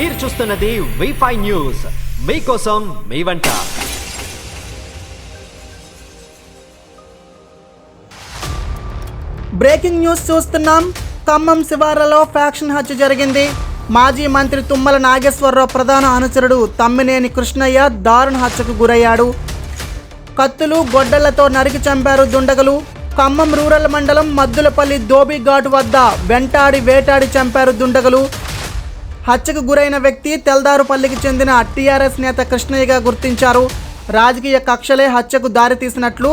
మీరు చూస్తున్నది వి న్యూస్. మీకోసం మీ వంట. బ్రేకింగ్ న్యూస్ చూస్తున్నాం. ఖమ్మం శివార్లలో ఫ్యాక్షన్ హత్య జరిగింది. మాజీ మంత్రి తుమ్మల నాగేశ్వరరావు ప్రధాన అనుచరుడు తమ్మినేని కృష్ణయ్య దారుణ హత్యకు గురయ్యాడు. కత్తులు గొడ్డలతో నరికి చంపారు దుండగులు. ఖమ్మం రూరల్ మండలం మద్దులపల్లి ఘాట్ వద్ద వెంటాడి వేటాడి చంపారు దుండగలు. హత్యకు గురైన వ్యక్తి తెల్దారుపల్లికి చెందిన టీఆర్ఎస్ నేత కృష్ణయ్యగా గుర్తించారు. రాజకీయ కక్షలే హత్యకు దారితీసినట్లు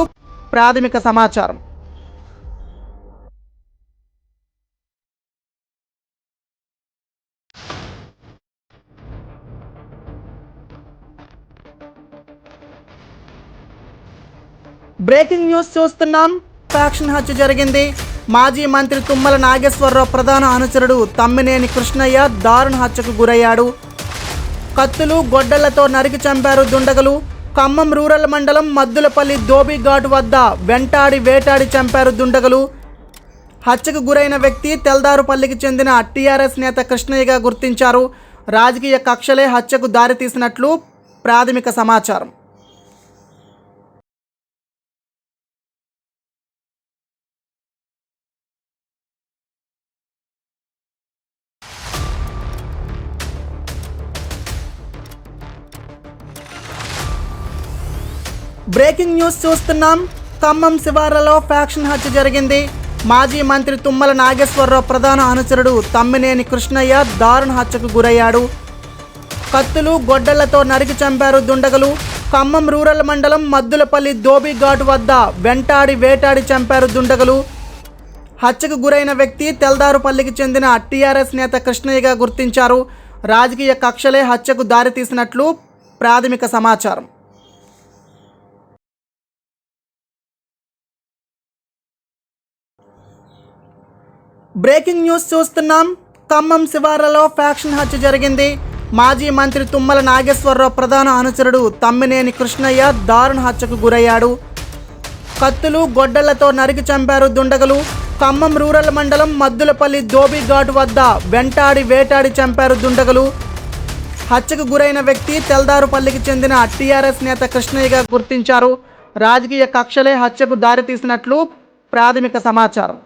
ప్రాథమిక సమాచారం. బ్రేకింగ్ న్యూస్ చూస్తున్నాం. ఫ్యాక్షన్ హత్య జరిగింది. మాజీ మంత్రి తుమ్మల నాగేశ్వరరావు ప్రధాన అనుచరుడు తమ్మినేని కృష్ణయ్య దారుణ హత్యకు గురయ్యాడు. కత్తులు గొడ్డలతో నరికి చంపారు దుండగలు. ఖమ్మం రూరల్ మండలం మద్దులపల్లి ఘాట్ వద్ద వెంటాడి వేటాడి చంపారు దుండగలు. హత్యకు గురైన వ్యక్తి తెల్దారుపల్లికి చెందిన టీఆర్ఎస్ నేత కృష్ణయ్యగా గుర్తించారు. రాజకీయ కక్షలే హత్యకు దారితీసినట్లు ప్రాథమిక సమాచారం. బ్రేకింగ్ న్యూస్ చూస్తున్నాం. ఖమ్మం శివార్లలో ఫ్యాక్షన్ హత్య జరిగింది. మాజీ మంత్రి తుమ్మల నాగేశ్వరరావు ప్రధాన అనుచరుడు తమ్మినేని కృష్ణయ్య దారుణ హత్యకు గురయ్యాడు. కత్తులు గొడ్డలతో నరికి చంపారు దుండగులు. ఖమ్మం రూరల్ మండలం మద్దులపల్లి ఘాట్ వద్ద వెంటాడి వేటాడి చంపారు దుండగులు. హత్యకు గురైన వ్యక్తి తెల్దారుపల్లికి చెందిన టీఆర్ఎస్ నేత కృష్ణయ్యగా గుర్తించారు. రాజకీయ కక్షలే హత్యకు దారితీసినట్లు ప్రాథమిక సమాచారం. బ్రేకింగ్ న్యూస్ చూస్తున్నాం. ఖమ్మం శివారలో ఫ్యాక్షన్ హత్య జరిగింది. మాజీ మంత్రి తుమ్మల నాగేశ్వరరావు ప్రధాన అనుచరుడు తమ్మినేని కృష్ణయ్య దారుణ హత్యకు గురయ్యాడు. కత్తులు గొడ్డలతో నరికి చంపారు దుండగలు. ఖమ్మం రూరల్ మండలం మద్దులపల్లి ఘాట్ వద్ద వెంటాడి వేటాడి చంపారు దుండగలు. హత్యకు గురైన వ్యక్తి తెల్దారుపల్లికి చెందిన టీఆర్ఎస్ నేత కృష్ణయ్యగా గుర్తించారు. రాజకీయ కక్షలే హత్యకు దారితీసినట్లు ప్రాథమిక సమాచారం.